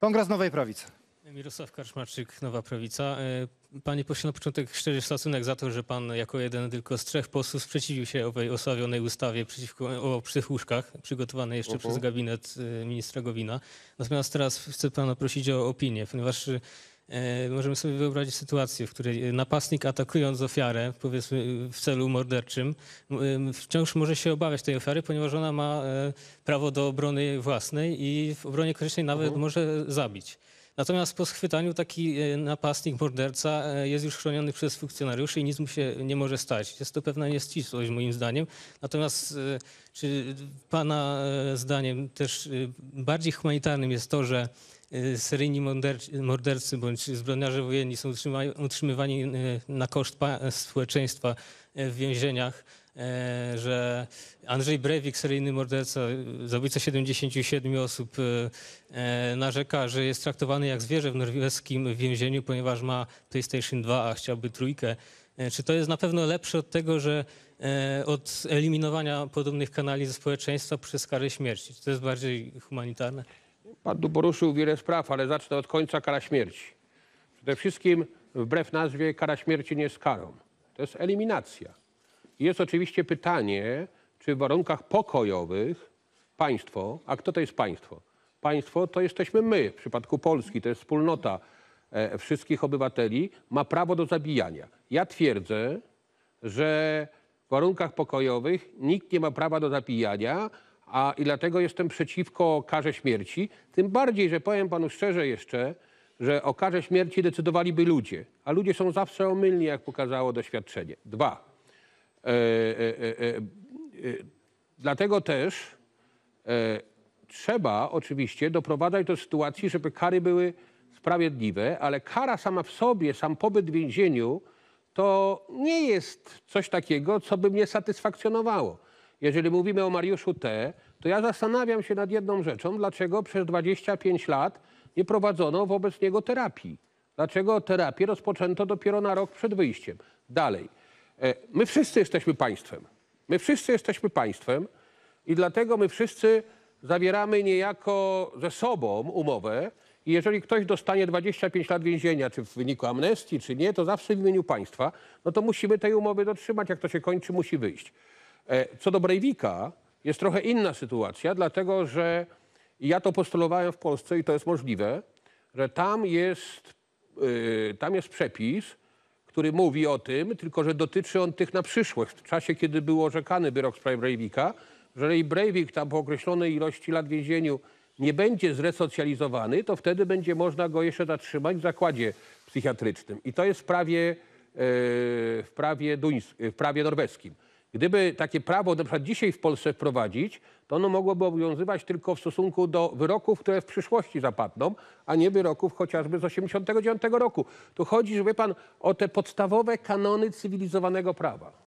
Kongres Nowej Prawicy. Mirosław Karczmarczyk, Nowa Prawica. E, Panie pośle, na początek szczery szacunek za to, że pan jako jeden tylko z trzech posłów sprzeciwił się owej osławionej ustawie przeciwko, o psychuszkach, przygotowanej jeszcze przez gabinet e, ministra Gowina. Natomiast teraz chcę pana prosić o opinię, ponieważ możemy sobie wyobrazić sytuację, w której napastnik atakując ofiarę, powiedzmy w celu morderczym, m, wciąż może się obawiać tej ofiary, ponieważ ona ma e, prawo do obrony własnej i w obronie korzystnej nawet może zabić. Natomiast po schwytaniu taki e, napastnik, morderca e, jest już chroniony przez funkcjonariuszy i nic mu się nie może stać. Jest to pewna nieścisłość moim zdaniem. Natomiast e, czy pana zdaniem też bardziej humanitarnym jest to, że seryjni morder- mordercy bądź zbrodniarze wojenni są utrzymywani na koszt społeczeństwa w więzieniach, że Andrzej Brewik, seryjny morderca, e, zabójca 77 osób, e, e, narzeka, że jest traktowany jak zwierzę w norweskim więzieniu, ponieważ ma PlayStation 2, a chciałby trójkę. E, Czy to jest na pewno lepsze od tego, że e, od eliminowania podobnych kanali ze społeczeństwa przez karę śmierci? Czy to jest bardziej humanitarne? Pan tu poruszył wiele spraw, ale zacznę od końca kara śmierci. Przede wszystkim, wbrew nazwie, kara śmierci nie jest karą. To jest eliminacja. Jest oczywiście pytanie, czy w warunkach pokojowych państwo, a kto to jest państwo? Państwo to jesteśmy my, w przypadku Polski, to jest wspólnota e, wszystkich obywateli, ma prawo do zabijania. Ja twierdzę, że w warunkach pokojowych nikt nie ma prawa do zabijania, a i dlatego jestem przeciwko karze śmierci. Tym bardziej, że powiem panu szczerze jeszcze, że o karze śmierci decydowaliby ludzie, a ludzie są zawsze omylni, jak pokazało doświadczenie. Dwa. E, e, e, dlatego też trzeba oczywiście doprowadzać do sytuacji, żeby kary były sprawiedliwe, ale kara sama w sobie, sam pobyt w więzieniu, to nie jest coś takiego, co by mnie satysfakcjonowało. Jeżeli mówimy o Mariuszu T., to ja zastanawiam się nad jedną rzeczą, dlaczego przez 25 lat nie prowadzono wobec niego terapii. Dlaczego terapię rozpoczęto dopiero na rok przed wyjściem? Dalej. E, My wszyscy jesteśmy państwem. My wszyscy jesteśmy państwem i dlatego my wszyscy zawieramy niejako ze sobą umowę i jeżeli ktoś dostanie 25 lat więzienia, czy w wyniku amnestii, czy nie, to zawsze w imieniu państwa, no to musimy tej umowy dotrzymać. Jak to się kończy, musi wyjść. E, Co do Breivika, jest trochę inna sytuacja, dlatego że ja to postulowałem w Polsce i to jest możliwe, że tam jest, yy, tam jest przepis, który mówi o tym, tylko że dotyczy on tych na przyszłość. W czasie, kiedy był orzekany wyrok w sprawie Breivika, że jeżeli Breivik tam po określonej ilości lat w więzieniu nie będzie zresocjalizowany, to wtedy będzie można go jeszcze zatrzymać w zakładzie psychiatrycznym. I to jest w prawie, yy, w prawie, duńs- w prawie norweskim. Gdyby takie prawo na przykład dzisiaj w Polsce wprowadzić, to ono mogłoby obowiązywać tylko w stosunku do wyroków, które w przyszłości zapadną, a nie wyroków chociażby z 89 roku. Tu chodzi, że wie pan, o te podstawowe kanony cywilizowanego prawa.